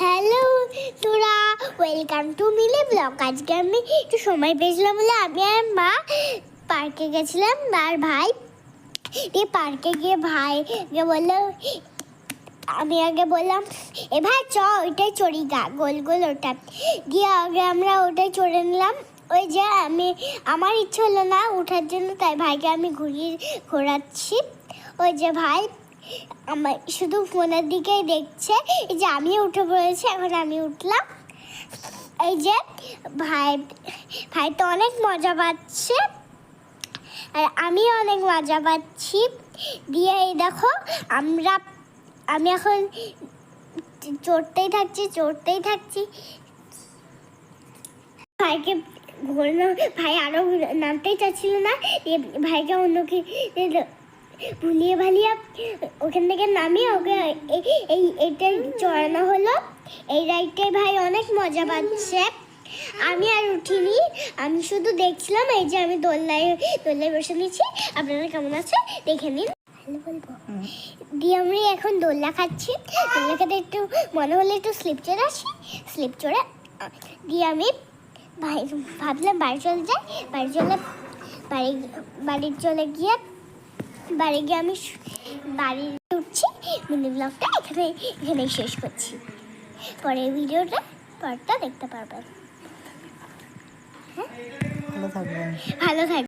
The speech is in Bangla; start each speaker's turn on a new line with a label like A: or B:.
A: হ্যালো তোরা ওয়েলকাম টু মিলে ব্লগ আজকে আমি একটু সময় পেয়েছিলাম বলে আমি আর মা পার্কে গেছিলাম আর ভাই। দিয়ে পার্কে গিয়ে ভাইকে বলল, আমি আগে বললাম, এ ভাই, চ, ওইটাই চড়ি গা, গোল গোল ওটা। দিয়ে আগে আমরা ওটাই চড়ে নিলাম। ওই যে আমি, আমার ইচ্ছে হলো না ওঠার জন্য, তাই ভাইকে আমি ঘুরিয়ে ঘোরাচ্ছি। ওই যে ভাই আমার শুধু ফোনের দিকেই দেখছে। এই যে আমি উঠে পড়েছি, এখন আমি উঠলাম। এই যে ভাই ভাই তো অনেক মজা পাচ্ছে। আর আমি অনেক মজা পাচ্ছি। দিয়ে এই দেখো, আমরা, আমি এখন চড়তেই থাকছি চড়তেই থাকছি। ভাইকে ঘোরানো, ভাই আরও নামতেই চাচ্ছিল না। ভাইকে অন্যকে ভুলিয়ে ভালিয়ে ওখান থেকে নামিয়ে ওকে এই- এই চড়ানো হলো। এই রাইডটাই ভাই অনেক মজা পাচ্ছে। আমি আর উঠিনি। আমি শুধু দেখছিলাম এই যে আমি দোলনায় দোলনায় বসে নিচ্ছি আপনারা কেমন আছে? দেখে নিন। ভালো বলব? দিয়ে আমি এখন দোলনা খাচ্ছি। দোলনা খেতে একটু মনে হলে একটু স্লিপ চড়ে আসি। স্লিপ চড়ে দিয়ে আমি ভাই ভাবলাম বাড়ি চলে যাই। বাড়ি চলে বাড়ি বাড়ি চলে গিয়ে বাড়ি গিয়ে আমি বাড়ি উঠছি মিনি ব্লগটা এখানে এখানেই শেষ করছি। পরে ভিডিওটা পরটা দেখতে পারবেন।
B: ভালো থাকবেন।
A: ভালো থাকবে